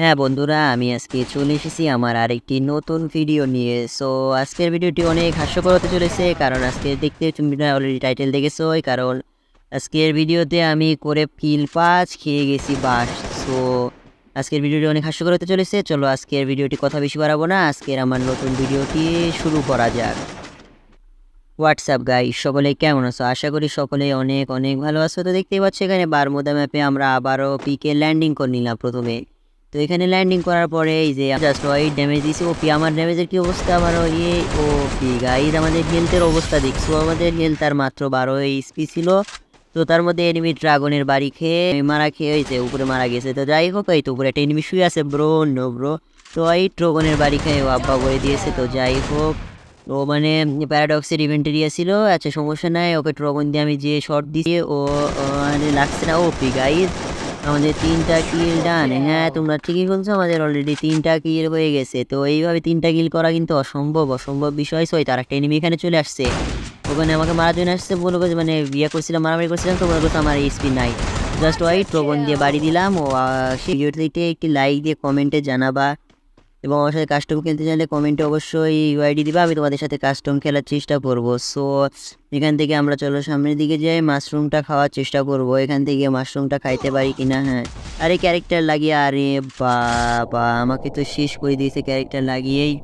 হ্যাঁ বন্ধুরা, আমি আজকে চলে এসেছি আমার আরেকটি নতুন ভিডিও নিয়ে। সো আজকের ভিডিওটি অনেক হাস্যকর হতে চলেছে, কারণ আজকে দেখতে তুমি অলরেডি টাইটেল দেখেছোই কারণ আজকের ভিডিওতে আমি করে ফিল পাঁচ খেয়ে গেছি বাস। সো আজকের ভিডিওটি অনেক হাস্যকর হতে চলেছে, চলো আজকের ভিডিওটি কথা বেশি বাড়াবো না, আজকের আমার নতুন ভিডিওটি শুরু করা যাক। হোয়াটসঅ্যাপ গাই সকলে কেমন আছো? আশা করি সকলে অনেক অনেক ভালো আছো, তো দেখতেই পাচ্ছ এখানে বারমুদা ম্যাপে আমরা আবারও পিকে ল্যান্ডিং করে নিলাম প্রথমে। তো এখানে ল্যান্ডিং করার পরে এই যে জাস্ট ওয়াইট ড্যামেজ দিছি। ও পি আমার ড্যামেজের কি অবস্থা? আমার ইয়ে ও পি গাইজ আমাদের হেলথের অবস্থা দেখছ? আমাদের হেলথ আর মাত্র বারো এইচপি ছিল। তো তার মধ্যে এনিমি ড্রাগনের বাড়ি খেয়ে মারা খেয়ে হয়েছে উপরে মারা গেছে। তো যাই হোক, এই তো উপরে একটা এনিমি শুয়ে আছে ব্রো নো ব্রো তো এই ড্রাগনের বাড়ি খেয়ে আব্বা করে দিয়েছে। তো যাই হোক, ও মানে প্যারাডক্সের ইভেন্টেরিয়া ছিল। আচ্ছা সমস্যা নাই, ওকে ট্রগন দিয়ে আমি যে শর্ট দিয়েছি ও ও মানে লাগছে না। ও পি গাইজ আমাদের তিনটা কিল ডান হ্যাঁ তোমরা ঠিকই বলছো, আমাদের অলরেডি তিনটা কিল হয়ে গেছে। তো এইভাবে তিনটা কিল করা কিন্তু অসম্ভব অসম্ভব বিষয়। সই তার একটা এনিমি এখানে চলে আসছে। ওখানে আমাকে মারার জন্য আসছে, বলে বলছে মানে বিয়ে করছিলাম মারামারি করছিলাম তো বলব আমার স্পিন নাই। জাস্ট ওয়াই ট্রোবন দিয়ে বাড়ি দিলাম। ও সেই ভিডিওটিতে একটি লাইক দিয়ে কমেন্টে জানাবা। এবং আমার সাথে কাস্টম খেলতে চাইলে কমেন্টে অবশ্যই ইউআইডি দিবা, আমি তোমাদের সাথে কাস্টম খেলার চেষ্টা করব। সো এখান থেকে আমরা চলো সামনের দিকে যাই মাশরুমটা খাওয়ার চেষ্টা করব। এখান থেকে মাশরুমটা খাইতে পারি কিনা হ্যাঁ। আরে ক্যারেক্টার লাগিয়ে, আরে বাবা, আমাকে তো শেষ করে দিয়েছে ক্যারেক্টার লাগিয়েই।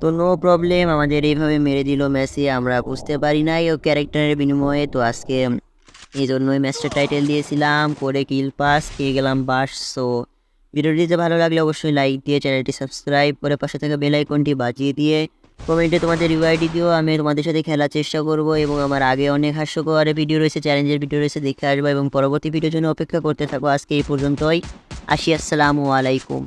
তো নো প্রবলেম আমাদের এইভাবে মেরে দিল মেসি, আমরা বুঝতে পারি নাই ও ক্যারেক্টারের বিনিময়ে। তো আজকে এই জন্যই ম্যাচটা টাইটেল দিয়েছিলাম, করে কিল পাস খেয়ে গেলাম বাস সো ভিডিওটি যে ভালো লাগলে অবশ্যই লাইক দিয়ে চ্যানেলটি সাবস্ক্রাইব করে পাশে থাকা বেল আইকনটি বাজিয়ে দিয়ে কমেন্টে তোমাদের ইউআইডি দিও। আমি তোমাদের সাথে খেলার চেষ্টা করব এবং আমার আগে অনেক হাস্যকর ভিডিও রয়েছে চ্যালেঞ্জের ভিডিও রয়েছে দেখে আসব এবং পরবর্তী ভিডিওর জন্য অপেক্ষা করতে থাকো। আজকে এই পর্যন্তই। আসি, আসসালামু আলাইকুম।